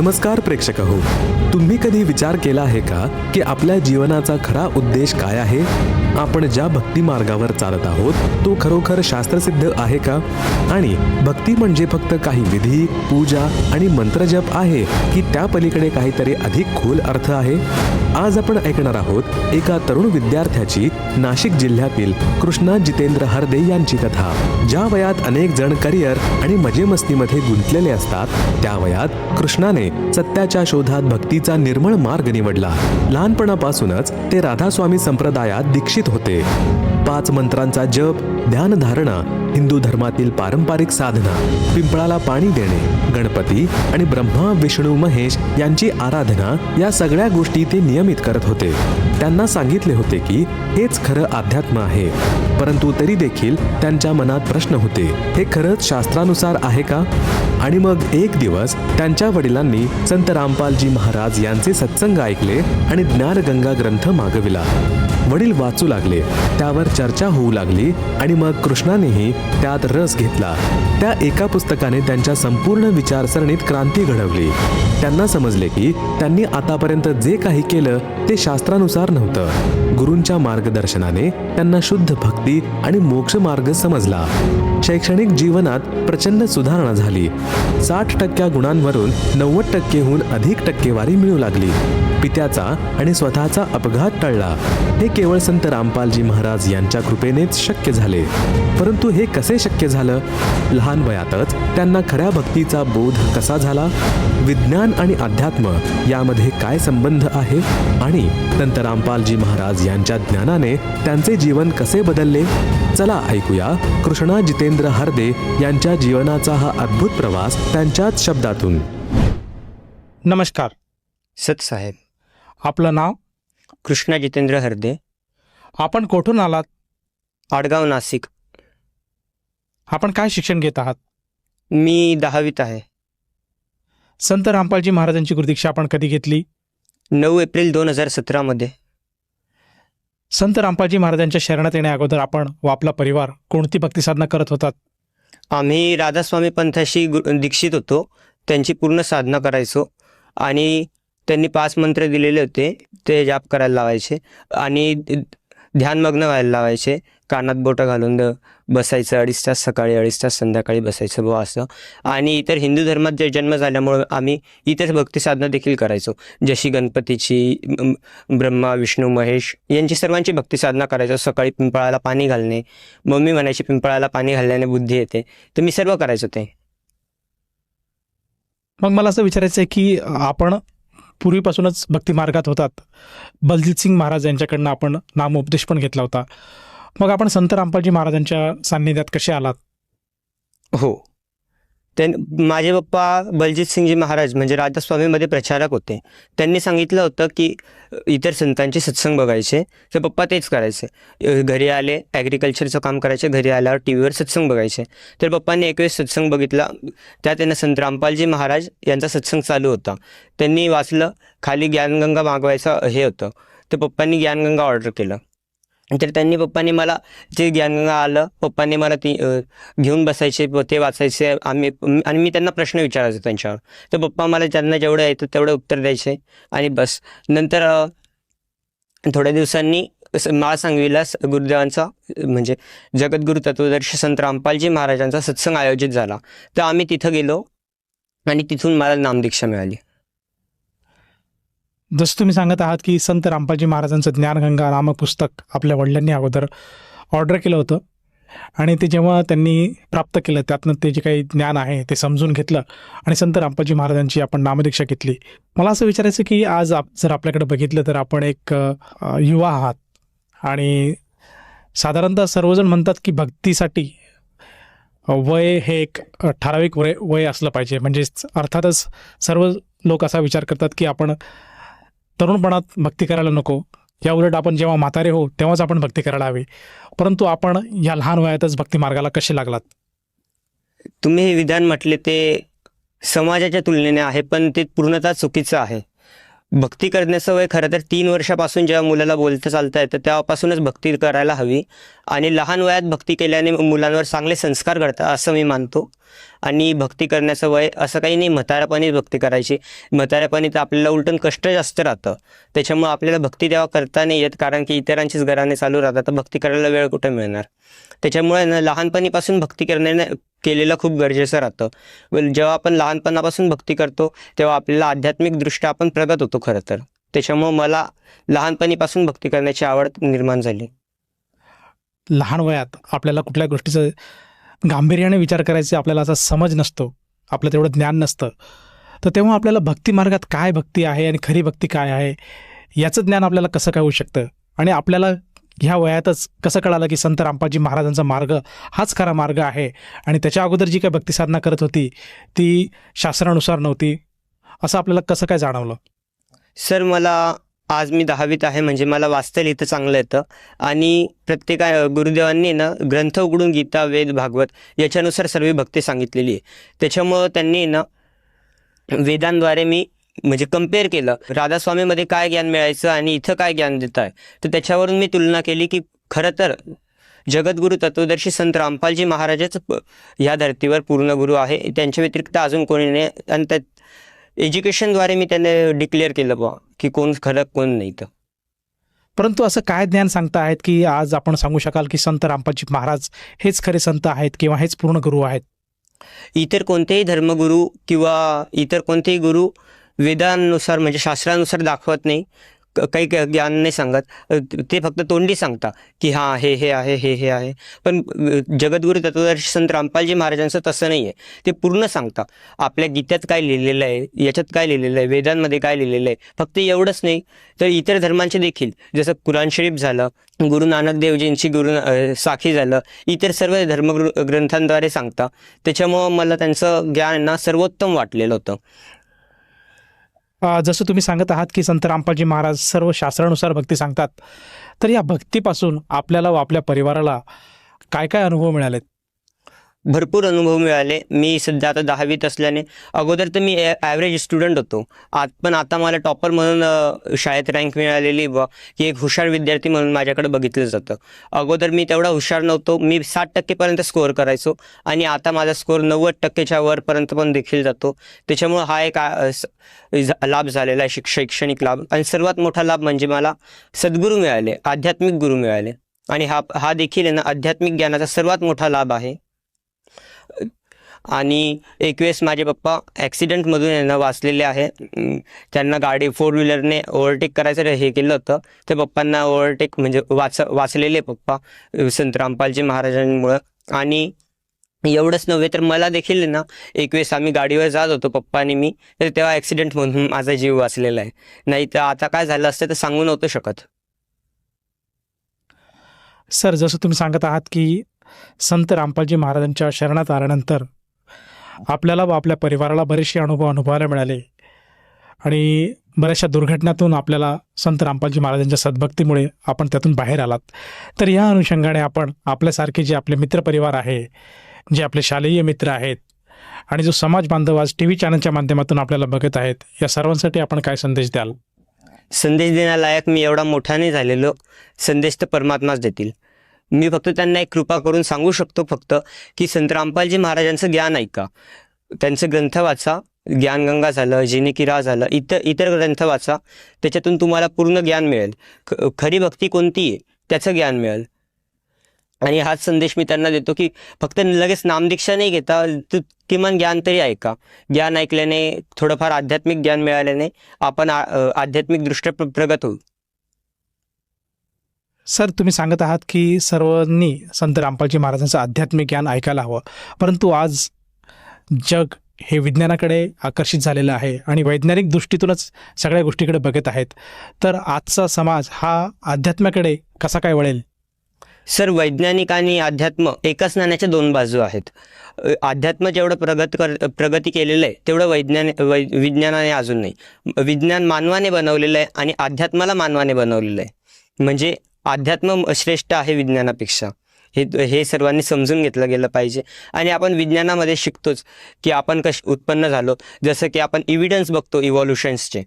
नमस्कार प्रेक्षक हो तुम्ही कधी विचार केला आहे का की आपल्या जीवनाचा खरा उद्देश काय आहे? आपण ज्या भक्ती मार्गावर चालत आहोत तो खरोखर शास्त्रसिद्ध आहे का? आणि भक्ती म्हणजे फक्त काही विधी पूजा आणि मंत्रजप आहे की त्या पलीकडे काहीतरी अधिक खोल अर्थ आहे? आज आपण ऐकणार आहोत एका तरुण विद्यार्थ्याची नाशिक जिल्ह्यातील कृष्णा जितेंद्र हरदे यांची कथा. ज्या वयात अनेक जण करिअर आणि मजेमस्तीमध्ये गुंतलेले असतात त्या वयात कृष्णाने सत्याच्या शोधात भक्तीचा निर्मळ मार्ग निवडला. लहानपणापासूनच ते राधास्वामी संप्रदायात दीक्षित होते. पाच मंत्रांचा जप ध्यानधारणा हिंदू धर्मातील पारंपरिक साधना पिंपळाला पाणी देणे गणपती आणि ब्रह्मा विष्णू महेश यांची आराधना या सगळ्या गोष्टी ते नियमित करत होते. त्यांना सांगितले होते की हेच खरं अध्यात्म आहे. परंतु तरी देखील त्यांच्या मनात प्रश्न होते हे खरंच शास्त्रानुसार आहे का? आणि मग एक दिवस त्यांच्या वडिलांनी संत रामपालजी महाराज यांचे सत्संग ऐकले आणि ज्ञानगंगा ग्रंथ मागविला. वडील वाचू लागले. त्यावर चर्चा होऊ लागली आणि मग कृष्णानेही त्यात रस घेतला. त्या एका पुस्तकाने त्यांच्या संपूर्ण विचारसरणीत क्रांती घडवली. त्यांना समजले की त्यांनी आतापर्यंत जे काही केलं ते शास्त्रानुसार नव्हतं. गुरूंच्या मार्गदर्शनाने त्यांना शुद्ध भक्ती आणि मोक्ष मार्ग समजला. शैक्षणिक जीवनात प्रचंड सुधारणा झाली. साठ टक्क्या गुणांवरून नव्वद टक्केहून अधिक टक्केवारी मिळू लागली. पित्याचा आणि स्वतःचा अपघात टळला. हे केवळ संत रामपालजी महाराज यांच्या कृपेनेच शक्य झाले. परंतु हे कसे शक्य झालं? लहान वयातच त्यांना खऱ्या भक्तीचा बोध कसा झाला? विज्ञान आणि अध्यात्म यामध्ये काय संबंध आहे? आणि संत रामपालजी महाराज यांच्या ज्ञानाने त्यांचे जीवन कसे बदलले? चला ऐकूया. कृष्णा जितेंद्र हरदे यांच्या जीवनाचा हा अद्भुत प्रवास त्यांच्याच शब्दातून. नमस्कार. सत साहेब. आपलं नाव? कृष्णा जितेंद्र हरदे. आपण कोठून आलात? आडगाव नाशिक. आपण काय शिक्षण घेत आहात? मी दहावीत आहे. संत रामपालजी महाराजांची गुरुदीक्षा आपण कधी घेतली? नऊ एप्रिल दोन हजार सतरामध्ये. संत रामपालजी महाराजांच्या शरणात येण्या अगोदर आपण व आपला परिवार कोणती भक्ती साधना करत होतात? आम्ही राधास्वामी पंथाशी गु- दीक्षित होतो. त्यांची पूर्ण साधना करायचो. आणि त्यांनी पाच मंत्र दिलेले होते. ते जाप करायला लावायचे. आणि ध्यानमग्न व्हायला लावायचे. कानात बोटं घालून बसायचं अडीच तास सकाळी अडीच तास संध्याकाळी बसायचं बुवा असं. आणि इतर हिंदू धर्मात जे जन्म झाल्यामुळं आम्ही इतर भक्ती साधना देखील करायचो. जशी गणपतीची ब्रह्मा विष्णू महेश यांची सर्वांची भक्ती साधना करायचो. सकाळी पिंपळाला पाणी घालणे मम्मी म्हणायची पिंपळाला पाणी घालण्याने बुद्धी येते. तर मी सर्व करायचो ते. मग मला असं विचारायचं आहे की आपण पूर्वीपासूनच भक्ती मार्गात होतात. बलजित सिंग महाराज यांच्याकडनं आपण नामोपदेश पण घेतला होता. मग आपण संत रामपालजी महाराजांच्या सान्निध्यात कसे आलात? हो. त्यां माझे पप्पा बलजित सिंगजी महाराज म्हणजे राधास्वामीमध्ये प्रचारक होते. त्यांनी सांगितलं होतं की इतर संतांचे सत्संग बघायचे. तर पप्पा तेच करायचे. घरी आले ॲग्रिकल्चरचं काम करायचे घरी आल्यावर टी व्हीवर सत्संग बघायचे. तर पप्पांनी एक वेळेस सत्संग बघितला. त्यात त्यांना संत रामपालजी महाराज यांचा सत्संग चालू होता. त्यांनी वाचलं खाली ज्ञानगंगा मागवायचं हे होतं. तर पप्पांनी ज्ञानगंगा ऑर्डर केलं. तर त्यांनी पप्पांनी मला जे ज्ञानगंगा आलं पप्पांनी मला ती घेऊन बसायचे ते वाचायचे आम्ही आणि मी त्यांना प्रश्न विचारायचो त्यांच्यावर. तर पप्पा मला ज्यांना जेवढं येतं तेवढं उत्तर द्यायचे आणि बस. नंतर थोड्या दिवसांनी स- सांगवीला स- गुरुदेवांचा म्हणजे जगद्गुरु तत्वदर्शी संत रामपालजी महाराजांचा सत्संग आयोजित झाला. तर आम्ही तिथं गेलो आणि तिथून मला नामदीक्षा मिळाली. जसं तुम्ही सांगत आहात की संत रामपालजी महाराजांचं ज्ञानगंगा नामक पुस्तक आपल्या वडिलांनी अगोदर ऑर्डर केलं होतं. आणि ते जेव्हा त्यांनी प्राप्त केलं त्यातनं ते जे काही ज्ञान आहे ते समजून घेतलं आणि संत रामपालजी महाराजांची आपण नामदीक्षा घेतली. मला असं विचारायचं की आज आप जर आपल्याकडे बघितलं तर आपण एक युवा आहात. आणि साधारणतः सर्वजण म्हणतात की भक्तीसाठी वय हे एक ठराविक वय वय असलं पाहिजे. म्हणजेच अर्थातच सर्व लोक असा विचार करतात की आपण तरुणपणात भक्ती करायला नको. या उलट आपण जेव्हा म्हातारे हो तेव्हाच आपण भक्ती करायला हवी. परंतु आपण या लहान वयातच भक्ती मार्गाला कसे लागलात? तुम्ही हे विधान म्हटले ते समाजाच्या तुलनेने आहे पण ते पूर्णतः चुकीचं आहे. भक्ती करण्याचं वय खरं तर तीन वर्षापासून जेव्हा मुलाला बोलतं चालतं येतं तेव्हापासूनच भक्ती करायला हवी. आणि लहान वयात भक्ती केल्याने मुलांवर चांगले संस्कार घडतात असं मी मानतो. आणि भक्ती करण्याचं वय असं काही नाही म्हाताऱ्यापणीच भक्ती करायची. म्हाताऱ्यापणी तर आपल्याला उलटून कष्ट जास्त राहतं. त्याच्यामुळे आपल्याला भक्ती तेव्हा करता नाही येत कारण की इतरांचीच घराने चालू राहतात. तर भक्ती करायला वेळ कुठे मिळणार? त्याच्यामुळे ना लहानपणीपासून भक्ती करण्याने केलेलं खूप गरजेचं राहतं. वेल, जेव्हा आपण लहानपणापासून भक्ती करतो तेव्हा आपल्याला आध्यात्मिकदृष्ट्या आपण प्रगत होतो खरं तर. त्याच्यामुळं मला लहानपणीपासून भक्ती करण्याची आवड निर्माण झाली. लहान वयात आपल्याला कुठल्या गोष्टीचं गांभीर्याने विचार करायचे आपल्याला असा समज नसतो आपलं तेवढं ज्ञान नसतं. तर तेव्हा आपल्याला भक्ती मार्गात काय भक्ती आहे आणि खरी भक्ती काय आहे याचं ज्ञान आपल्याला कसं काय होऊ शकतं? आणि आपल्याला ह्या वयातच कसं कळालं की संत रामपाजी महाराजांचा मार्ग हाच खरा मार्ग आहे? आणि त्याच्या अगोदर जी काही भक्तिसाधना करत होती ती शास्त्रानुसार नव्हती. असं आपल्याला कसं काय जाणवलं? सर मला आज मी दहावीत आहे म्हणजे मला वाचता लिहितं चांगलं येतं. आणि प्रत्येका गुरुदेवांनी ना ग्रंथ उघडून गीता वेद भागवत याच्यानुसार सर्व भक्ती सांगितलेली आहे. त्याच्यामुळं त्यांनी ना वेदांद्वारे मी म्हणजे कंपेअर केलं राधास्वामीमध्ये काय ज्ञान मिळायचं आणि इथं काय ज्ञान देत आहे तर त्याच्यावरून मी तुलना केली की खरं तर जगद्गुरु तत्वदर्शी संत रामपालजी महाराजच ह्या धर्तीवर पूर्ण गुरु आहे. त्यांच्या व्यतिरिक्त अजून कोणी नाही. आणि त्यात एज्युकेशनद्वारे मी त्यांना डिक्लेअर केलं बा की कोण खरं कोण नाही तर परंतु असं काय ज्ञान सांगता आहेत की आज आपण सांगू शकाल की संत रामपाजी महाराज हेच खरे संत आहेत किंवा हेच पूर्ण गुरु आहेत? इतर कोणतेही धर्मगुरू किंवा इतर कोणतेही गुरु वेदांनुसार म्हणजे शास्त्रानुसार दाखवत नाही. काही ज्ञान नाही सांगत. ते फक्त तोंडी सांगता की हां हे हे आहे हे हे आहे. पण अ, जगद्गुरु तत्वदर्शी संत रामपालजी महाराजांचं तसं नाही आहे ते पूर्ण सांगता. आपल्या गीत्यात काय लिहिलेलं आहे याच्यात काय लिहिलेलं आहे वेदांमध्ये काय लिहिलेलं आहे फक्त एवढंच नाही. तर इतर धर्मांचे देखील जसं कुराण शरीफ झालं गुरु नानक देवजींची गुरु साखी झालं इतर सर्व धर्मग्रु ग्रंथांद्वारे सांगता. त्याच्यामुळं मला त्यांचं ज्ञान ना सर्वोत्तम वाटलेलं होतं. जसं तुम्ही सांगत आहात की संत रामपालजी महाराज सर्व शास्त्रानुसार भक्ती सांगतात तर या भक्तीपासून आपल्याला व आपल्या परिवाराला काय काय अनुभव मिळालेत? भरपूर अनुभव मिळाले. मी सध्या आता दहावीत असल्याने अगोदर तर मी ॲव्हरेज स्टुडंट होतो. आत पण आता मला टॉपर म्हणून शाळेत रँक मिळालेली व की एक हुशार विद्यार्थी म्हणून माझ्याकडे बघितलं जातं. अगोदर मी तेवढा हुशार नव्हतो. मी साठ टक्केपर्यंत स्कोअर करायचो आणि आता माझा स्कोअर नव्वद टक्केच्या वरपर्यंत पण देखील जातो. त्याच्यामुळं हा एक लाभ झालेला आहे शिक शैक्षणिक लाभ. आणि सर्वात मोठा लाभ म्हणजे मला सद्गुरू मिळाले आध्यात्मिक गुरु मिळाले. आणि हा हा देखील आहे ना आध्यात्मिक ज्ञानाचा सर्वात मोठा लाभ आहे. आणि एक वेळेस माझे पप्पा ॲक्सिडेंटमधून यांना वाचलेले आहे. त्यांना गाडी फोर व्हीलरने ओव्हरटेक करायचं हे केलं होतं. ते पप्पांना ओव्हरटेक म्हणजे वाच वाचलेले पप्पा संत रामपालजी महाराजांमुळं. आणि एवढंच नव्हे तर मला देखील ना एक वेळेस आम्ही गाडीवर जात होतो पप्पा आणि मी. तर तेव्हा ॲक्सिडेंट म्हणून माझा जीव वाचलेला आहे. नाही तर आता काय झालं असतं तर सांगू नव्हतं शकत. सर जसं तुम्ही सांगत आहात की संत रामपालजी महाराजांच्या शरणात आल्यानंतर आपल्याला व आपल्या परिवाराला बरेचसे अनुभव अनुभवायला मिळाले. आणि बऱ्याचशा दुर्घटनातून आपल्याला संत रामपालजी महाराजांच्या सद्भक्तीमुळे आपण त्यातून बाहेर आलात. तर या अनुषंगाने आपण आपल्यासारखे जे आपले मित्रपरिवार आहे जे आपले शालेय मित्र आहेत आणि जो समाज बांधव आज टी व्ही चॅनलच्या माध्यमातून आपल्याला बघत आहेत या सर्वांसाठी आपण काय संदेश द्याल? संदेश देण्यालायक मी एवढा मोठा नाही झालेलो संदेश तर परमात्माच देतील. मी फक्त त्यांना एक कृपा करून सांगू शकतो फक्त की संत रामपालजी महाराजांचं ज्ञान ऐका. त्यांचं ग्रंथ वाचा ज्ञानगंगा झालं जिनिकिरा झालं इतर इतर ग्रंथ वाचा. त्याच्यातून तुम्हाला पूर्ण ज्ञान मिळेल. ख- खरी भक्ती कोणती आहे? त्याचं ज्ञान मिळेल. आणि हाच संदेश मी त्यांना देतो की फक्त लगेच नामदीक्षा नाही घेता तू किमान ज्ञान तरी ऐका. ज्ञान ऐकल्याने थोडंफार आध्यात्मिक ज्ञान मिळाल्याने आपण आ- आध्यात्मिकदृष्ट्या प्र- प्रगत होऊ. सर तुम्ही सांगत आहात की सर्वांनी संत रामपालजी महाराजांचं आध्यात्मिक ज्ञान ऐकायला हवं. परंतु आज जग हे विज्ञानाकडे आकर्षित झालेलं आहे आणि वैज्ञानिक दृष्टीतूनच सगळ्या गोष्टीकडे बघत आहेत. तर आजचा समाज हा अध्यात्माकडे कसा काय वळेल? सर वैज्ञानिक आणि अध्यात्म एकाच नाण्याच्या दोन बाजू आहेत. अध्यात्म जेवढं प्रगत कर प्रगती केलेलं आहे तेवढं वैज्ञान वै विज्ञानाने अजून नाही. विज्ञान मानवाने बनवलेलं आहे आणि अध्यात्माला मानवाने बनवलेलं आहे. म्हणजे अध्यात्म श्रेष्ठ आहे विज्ञानापेक्षा. हे हे सर्वांनी समजून घेतलं गेलं पाहिजे. आणि आपण विज्ञानामध्ये शिकतोच की आपण कश उत्पन्न झालो. जसं की आपण इव्हिडन्स बघतो इव्हॉल्युशन्सचे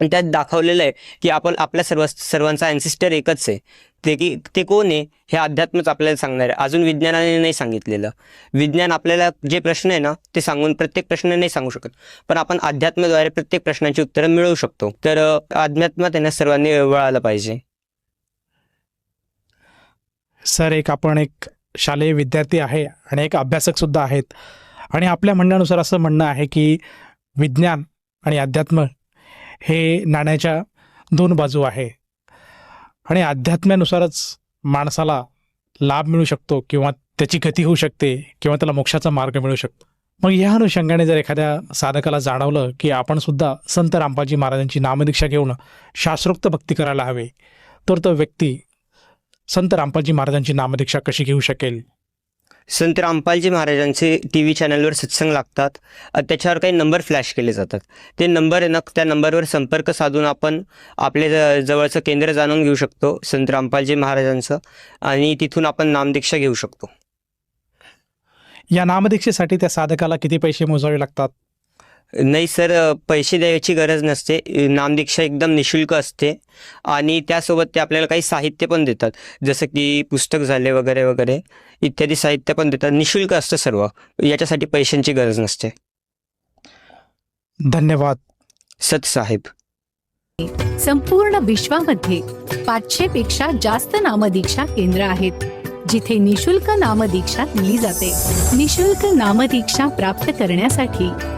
आणि त्यात दाखवलेलं आहे की आपण आपल्या सर्व सर्वांचा अँसिस्टर एकच आहे. ते की ते कोण आहे? हे अध्यात्मच आपल्याला सांगणार आहे. अजून विज्ञानाने नाही सांगितलेलं. विज्ञान आपल्याला जे प्रश्न आहे ना ते सांगून प्रत्येक प्रश्न नाही सांगू शकत. पण आपण अध्यात्माद्वारे प्रत्येक प्रश्नांची उत्तरं मिळवू शकतो. तर अध्यात्म अध्यात्मात त्यांना सर्वांनी वळायला पाहिजे. सर एक आपण एक शालेय विद्यार्थी आहे आणि एक अभ्यासक सुद्धा आहेत. आणि आपल्या म्हणण्यानुसार असं म्हणणं आहे की विज्ञान आणि अध्यात्म हे नाण्याच्या दोन बाजू आहे. आणि अध्यात्म्यानुसारच माणसाला लाभ मिळू शकतो किंवा त्याची गती होऊ शकते किंवा त्याला मोक्षाचा मार्ग मिळू शकतो. मग या अनुषंगाने जर एखाद्या साधकाला जाणवलं की आपण सुद्धा संत रामपाजी महाराजांची नामदीक्षा घेऊन शास्त्रोक्त भक्ती करायला हवे तर तो व्यक्ती संत रामपालजी महाराजांची नामदीक्षा कशी घेऊ शकेल? संत रामपालजी महाराजांचे टी व्ही चॅनलवर सत्संग लागतात. त्याच्यावर काही नंबर फ्लॅश केले जातात. ते नंबर आहे ना त्या नंबरवर संपर्क साधून आपण आपले ज- जवळचं केंद्र जाणून घेऊ शकतो संत रामपालजी महाराजांचं. आणि तिथून आपण नामदीक्षा घेऊ शकतो. या नामदीक्षेसाठी त्या साधकाला किती पैसे मोजावे लागतात? नाही सर पैसे द्यायची गरज नसते. नामदीक्षा एकदम निशुल्क असते. आणि त्यासोबत ते आपल्याला काही साहित्य पण देतात. जसं की पुस्तक झाले वगैरे वगैरे इत्यादी साहित्य पण देतात. निशुल्क असतं सर्व. याच्यासाठी पैशांची गरज नसते. धन्यवाद. सत साहेब. संपूर्ण विश्वामध्ये पाचशे पेक्षा जास्त नामदीक्षा केंद्र आहेत जिथे निशुल्क नामदीक्षा दिली जाते. निशुल्क नामदीक्षा प्राप्त करण्यासाठी